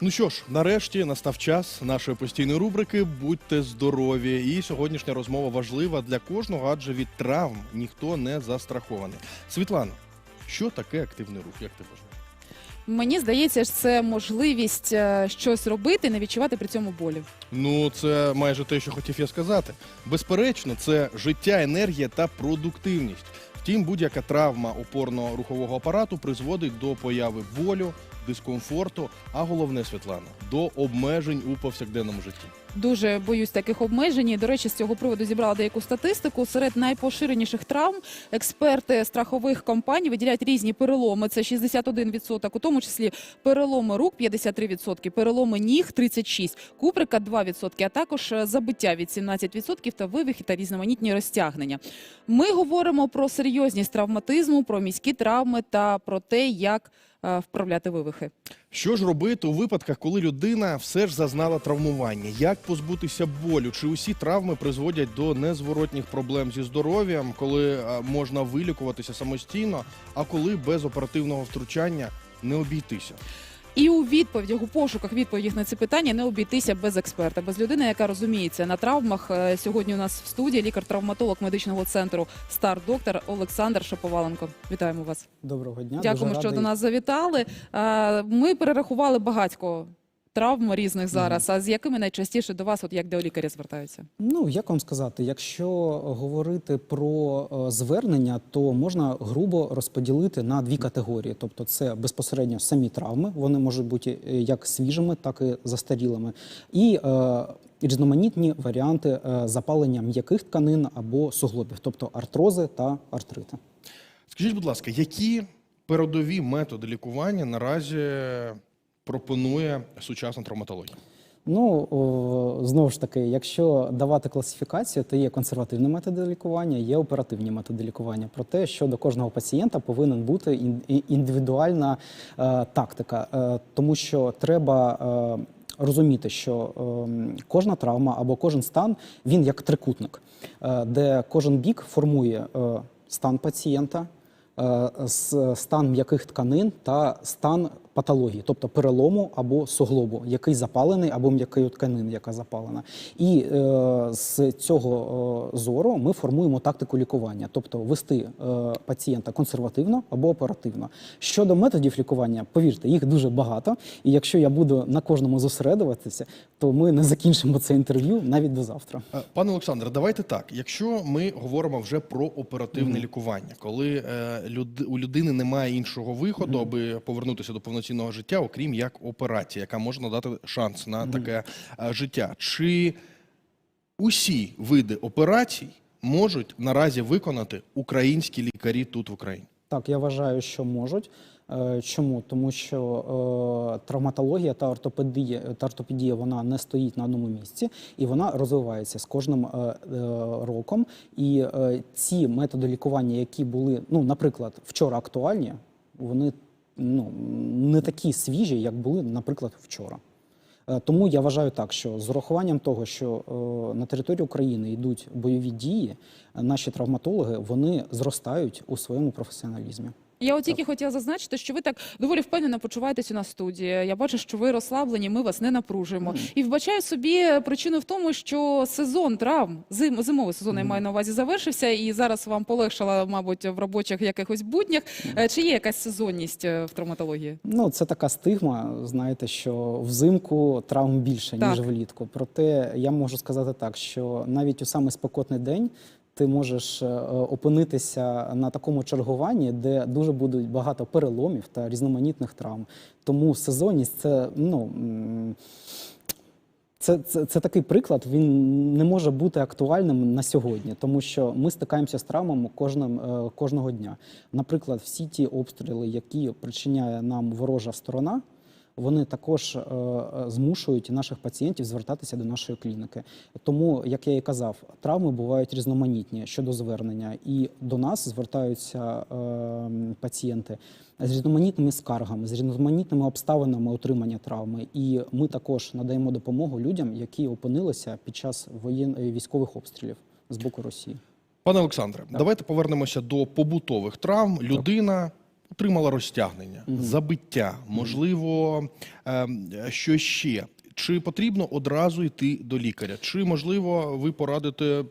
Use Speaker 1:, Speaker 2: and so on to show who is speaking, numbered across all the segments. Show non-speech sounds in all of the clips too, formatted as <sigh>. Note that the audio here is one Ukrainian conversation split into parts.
Speaker 1: Ну що ж, нарешті настав час нашої постійної рубрики Будьте здорові. І сьогоднішня розмова важлива для кожного, адже від травм ніхто не застрахований. Світлана, що таке активний рух? Як ти вважаєш?
Speaker 2: Мені здається, що це можливість е, щось робити, не відчувати при цьому болі.
Speaker 1: Ну, це майже те, що хотів я сказати. Безперечно, це життя, енергія та продуктивність. Втім, будь-яка травма опорно-рухового апарату призводить до появи болю, дискомфорту, а головне, Світлана, до обмежень у повсякденному житті.
Speaker 2: Дуже боюсь таких обмежень. До речі, з цього приводу зібрала деяку статистику. Серед найпоширеніших травм експерти страхових компаній виділяють різні переломи. Це 61%, у тому числі переломи рук 53%, переломи ніг 36%, куприка 2%, а також е, забиття від 17% та вивихи та різноманітні розтягнення. Ми говоримо про серйозність травматизму, про міські травми та про те, як вправляти вивихи.
Speaker 1: Що ж робити у випадках, коли людина все ж зазнала травмування? Як позбутися болю? Чи усі травми призводять до незворотніх проблем зі здоров'ям, коли е, можна вилікуватися самостійно, а коли без оперативного втручання не обійтися?
Speaker 2: І у відповідях, у пошуках відповідей на ці питання не обійтися без експерта, без людини, яка розуміється на травмах. Е, Сьогодні у нас в студії лікар-травматолог медичного центру Стар Доктор Олександр Шаповаленко. Вітаємо вас.
Speaker 3: Доброго дня.
Speaker 2: Дякуємо,
Speaker 3: Дуже
Speaker 2: що
Speaker 3: радий.
Speaker 2: до нас завітали. Е, Ми перерахували багатько травм різних зараз. А з якими найчастіше до вас, от як до лікаря, звертаються?
Speaker 3: Ну як вам сказати, якщо говорити про е, звернення, то можна грубо розподілити на дві категорії. Тобто, це безпосередньо самі травми, вони можуть бути е, як свіжими, так і застарілими, і е, різноманітні варіанти запалення м'яких тканин або суглобів, тобто артрози та артрити.
Speaker 1: Скажіть, будь ласка, які передові методи лікування наразі пропонує сучасна травматологія?
Speaker 3: Ну знову ж таки, якщо давати класифікацію, то є консервативні методи лікування, є оперативні методи лікування. Проте, що до кожного пацієнта повинен бути індивідуальна е, тактика, е, тому що треба. Е, Розуміти, що е, кожна травма або кожен стан він як трикутник, е, де кожен бік формує е, стан пацієнта, е, стан м'яких тканин та стан патології, тобто перелому або суглобу, який запалений, або м'якої тканини, яка запалена. І е, з цього е, зору ми формуємо тактику лікування, тобто вести е, пацієнта консервативно або оперативно. Щодо методів лікування, повірте, їх дуже багато. І якщо я буду на кожному зосередуватися, то ми не закінчимо це інтерв'ю навіть до завтра.
Speaker 1: Е, Пане Олександре, давайте так. Якщо ми говоримо вже про оперативне лікування, коли е, люд, у людини немає іншого виходу, аби повернутися до повноцінного життя, окрім як операція, яка може надати шанс на таке е, життя, чи усі види операцій можуть наразі виконати українські лікарі тут в Україні?
Speaker 3: Так, я вважаю, що можуть. Е, Чому? Тому що е, травматологія та ортопедія, та ортопедія вона не стоїть на одному місці і вона розвивається з кожним е, е, роком. І е, ці методи лікування, які були, ну, наприклад, вчора актуальні, вони ну, не такі свіжі, як були, наприклад, вчора. Е, Тому я вважаю так, що з урахуванням того, що е, на території України йдуть бойові дії, е, наші травматологи вони зростають у своєму професіоналізмі.
Speaker 2: Я от тільки хотіла зазначити, що ви так доволі впевнено почуваєтесь у нас в студії. Я бачу, що ви розслаблені, ми вас не напружуємо. І вбачаю собі причину в тому, що сезон травм, зим, зимовий сезон, я маю на увазі, завершився, і зараз вам полегшало, мабуть, в робочих якихось буднях. Е, Чи є якась сезонність е, в травматології?
Speaker 3: Ну, це така стигма. Знаєте, що взимку травм більше
Speaker 2: Так.
Speaker 3: ніж влітку. Проте я можу сказати так, що навіть у самий спекотний день. Ти можеш е, опинитися на такому чергуванні, де дуже будуть багато переломів та різноманітних травм. Тому сезонність це ну це, це, це такий приклад. Він не може бути актуальним на сьогодні, тому що ми стикаємося з травмами кожним, е, кожного дня. Наприклад, всі ті обстріли, які причиняє нам ворожа сторона, вони також е, змушують наших пацієнтів звертатися до нашої клініки. Тому, як я і казав, травми бувають різноманітні щодо звернення, і до нас звертаються е, пацієнти з різноманітними скаргами, з різноманітними обставинами отримання травми. І ми також надаємо допомогу людям, які опинилися під час воєн... е, військових обстрілів з боку Росії.
Speaker 1: Пане Олександре, давайте повернемося до побутових травм. Людина отримала розтягнення, забиття, можливо, ем, що ще. Чи потрібно одразу йти до лікаря? Чи можливо ви порадите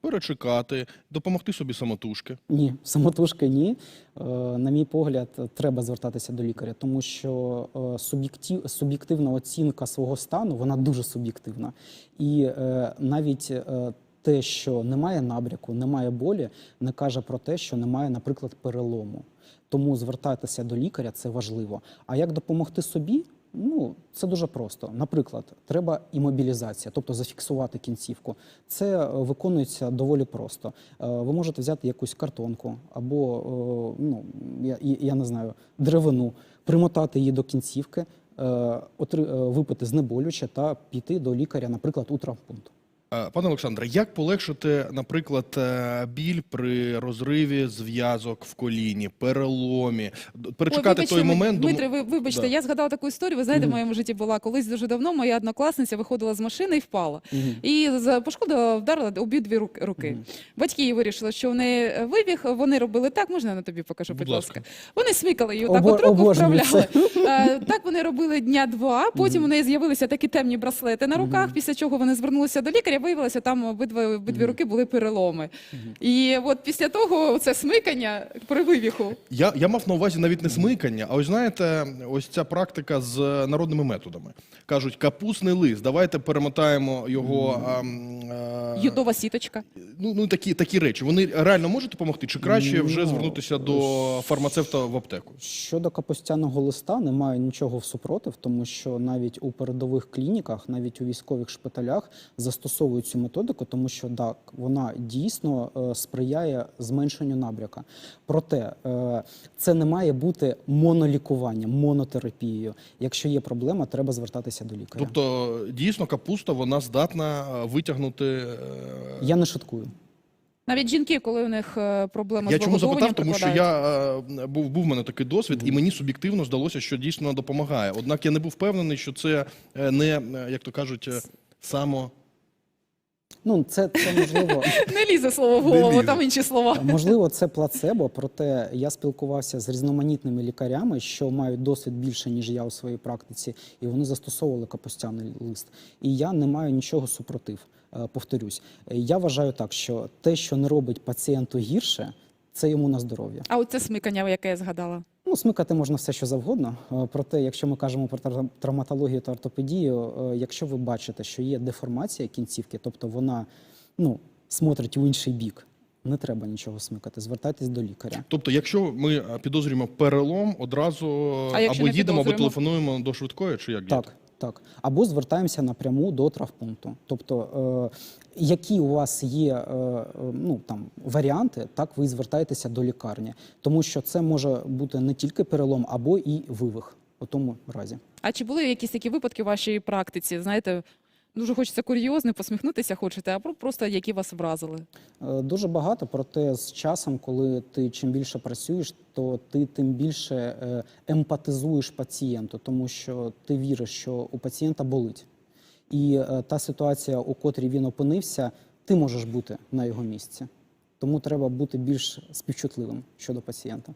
Speaker 1: перечекати, допомогти собі самотужки?
Speaker 3: Ні, самотужки ні. Е, На мій погляд, треба звертатися до лікаря, тому що е, суб'єктив, суб'єктивна оцінка свого стану вона дуже суб'єктивна. І е, навіть те, що немає набряку, немає болі, не каже про те, що немає, наприклад, перелому. Тому звертатися до лікаря це важливо. А як допомогти собі? Ну, це дуже просто. Наприклад, треба імобілізація, тобто зафіксувати кінцівку. Це е, виконується доволі просто. Е, Ви можете взяти якусь картонку або, е, ну, я, я не знаю, деревину, примотати її до кінцівки, випити знеболюче та піти до лікаря, наприклад, у травмпункт.
Speaker 1: Е, Пане Олександре, як полегшити, наприклад, е, біль при розриві зв'язок в коліні, переломі, перечекати
Speaker 2: Ой, вибачте,
Speaker 1: той момент?
Speaker 2: Дмитре, ви, вибачте,
Speaker 1: Да.
Speaker 2: я згадала таку історію. Ви знаєте, в моєму житті була колись дуже давно. Моя однокласниця виходила з машини і впала. І пошкодила, вдарила обидві руки. Батьки її вирішили, що в неї вивіг. Вони робили так. Можна я на тобі покажу, будь,
Speaker 1: Будь
Speaker 2: ласка.
Speaker 1: ласка.
Speaker 2: Вони смикали її так от руку, вправляли. Е, Так вони робили дня два. Потім у неї з'явилися такі темні браслети на руках. Після чого вони звернулися до лікаря. Виявилося, там обидва обидві руки були переломи. І от після того це смикання при вивіху.
Speaker 1: Я, я мав на увазі навіть не смикання, а ось знаєте, ось ця практика з народними методами. Кажуть, капусний лист, давайте перемотаємо його. е,
Speaker 2: Юдова сіточка.
Speaker 1: ну, ну такі, такі речі. Вони реально можуть допомогти, чи краще вже
Speaker 3: Ну,
Speaker 1: звернутися до фармацевта в аптеку?
Speaker 3: Щодо капустяного листа, немає нічого в супротив, тому що навіть у передових клініках, навіть у військових шпиталях застосовують цю методику, тому що так, вона дійсно е, сприяє зменшенню набряка. Проте е, це не має бути монолікуванням, монотерапією. Якщо є проблема, треба звертатися до лікаря.
Speaker 1: Тобто, дійсно, капуста вона здатна е, витягнути.
Speaker 3: Я не шуткую.
Speaker 2: Навіть жінки, коли у них проблеми
Speaker 1: Я
Speaker 2: з
Speaker 1: чому запитав, тому що я був був в мене такий досвід, і мені суб'єктивно здалося, що дійсно допомагає. Однак я не був впевнений, що це не як то кажуть, само
Speaker 3: Ну, це, це можливо. <laughs>
Speaker 2: не лізе слово в голову, там інші слова.
Speaker 3: Можливо, це плацебо, проте я спілкувався з різноманітними лікарями, що мають досвід більше, ніж я у своїй практиці, і вони застосовували капустяний лист. І я не маю нічого супротив. Е, Повторюсь, Е, я вважаю так, що те, що не робить пацієнту гірше, це йому на здоров'я.
Speaker 2: А оце смикання, яке я згадала.
Speaker 3: Ну, смикати можна все, що завгодно. Е, Проте, якщо ми кажемо про травматологію та ортопедію, е, якщо ви бачите, що є деформація кінцівки, тобто вона ну, смотрить у інший бік, не треба нічого смикати. Звертайтесь до лікаря.
Speaker 1: Тобто, якщо ми е, підозрюємо перелом, одразу
Speaker 2: А
Speaker 1: або їдемо, або телефонуємо до швидкої, чи як діяти?
Speaker 3: Так, так. Або звертаємося напряму до травпункту. Тобто, е, які у вас є е, ну, там, варіанти, так ви звертаєтеся до лікарні. Тому що це може бути не тільки перелом, або і вивих у тому разі.
Speaker 2: А чи були якісь такі випадки в вашій практиці? Знаєте, дуже хочеться курйозно, посміхнутися хочете, а просто які вас вразили?
Speaker 3: Е, Дуже багато, проте з часом, коли ти чим більше працюєш, то ти тим більше е, емпатизуєш пацієнту, тому що ти віриш, що у пацієнта болить. І е, та ситуація, у котрій він опинився, ти можеш бути на його місці. Тому треба бути більш співчутливим щодо пацієнта.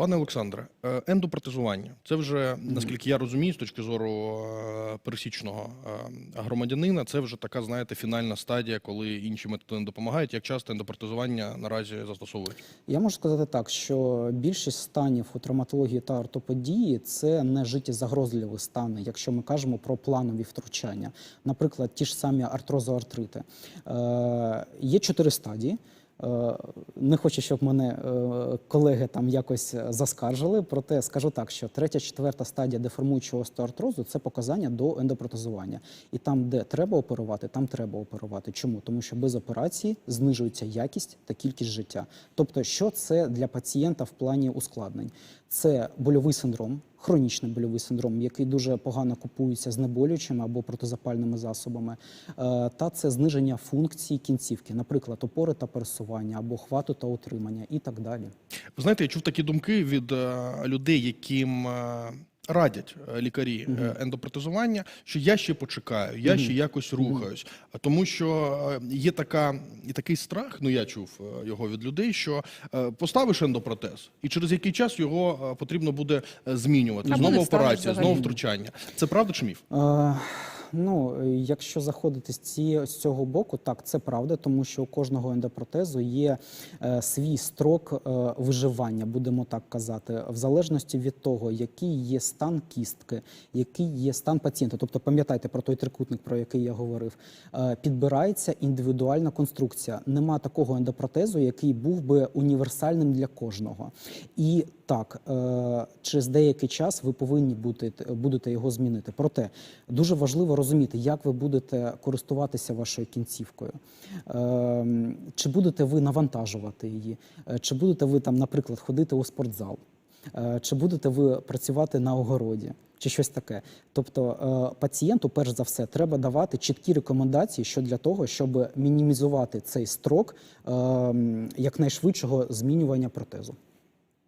Speaker 1: Пане Олександре, е, ендопротезування це вже, наскільки я розумію, з точки зору е, пересічного е, громадянина, це вже така, знаєте, фінальна стадія, коли інші методи не допомагають. Як часто ендопротезування наразі застосовують?
Speaker 3: Я можу сказати так, що більшість станів у травматології та ортопедії це не життєзагрозливі стани, якщо ми кажемо про планові втручання. Наприклад, ті ж самі артрозоартрити. Е, є чотири стадії. Е, Не хочу, щоб мене е, колеги там якось заскаржили. Проте скажу так, що третя, четверта стадія деформуючого остеоартрозу – це показання до ендопротезування. І там, де треба оперувати, там треба оперувати. Чому? Тому що без операції знижується якість та кількість життя. Тобто, що це для пацієнта в плані ускладнень? Це больовий синдром, хронічний больовий синдром, який дуже погано купується знеболюючими або протизапальними засобами. Е, Та це зниження функцій кінцівки, наприклад, опори та пересування або хвату та утримання і так далі.
Speaker 1: Ви знаєте, я чув такі думки від е, людей, яким е, радять е, лікарі е, ендопротезування, що я ще почекаю, я ще якось рухаюсь. А Тому що е, є така і такий страх, ну я чув його від людей, що поставиш ендопротез, і через який час його потрібно буде змінювати. Знову операція, знову втручання. Це правда чи міф?
Speaker 3: Ну, е, якщо заходити з, ці, з цього боку, так, це правда, тому що у кожного ендопротезу є е, свій строк е, виживання, будемо так казати, в залежності від того, який є стан кістки, який є стан пацієнта. Тобто, пам'ятайте про той трикутник, про який я говорив, е, підбирається індивідуальна конструкція. Нема такого ендопротезу, який був би універсальним для кожного. І так, е, через деякий час ви повинні бути, будете його змінити. Проте дуже важливо розуміти, як ви будете користуватися вашою кінцівкою. Е, Чи будете ви навантажувати її, Е, чи будете ви там, наприклад, ходити у спортзал, Е, чи будете ви працювати на огороді. Чи щось таке, тобто е, пацієнту, перш за все, треба давати чіткі рекомендації, що для того, щоб мінімізувати цей строк е, якнайшвидшого змінювання протезу.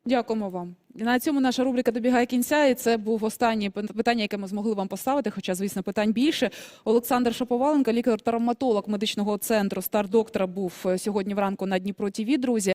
Speaker 2: Дякуємо вам. На цьому наша рубрика добігає кінця, і це був останнє пи- питання, яке ми змогли вам поставити. Хоча, звісно, питань більше. Олександр Шаповаленко, лікар-травматолог медичного центру Стар доктора, був е, сьогодні вранку на Дніпро ТІВІ. Друзі.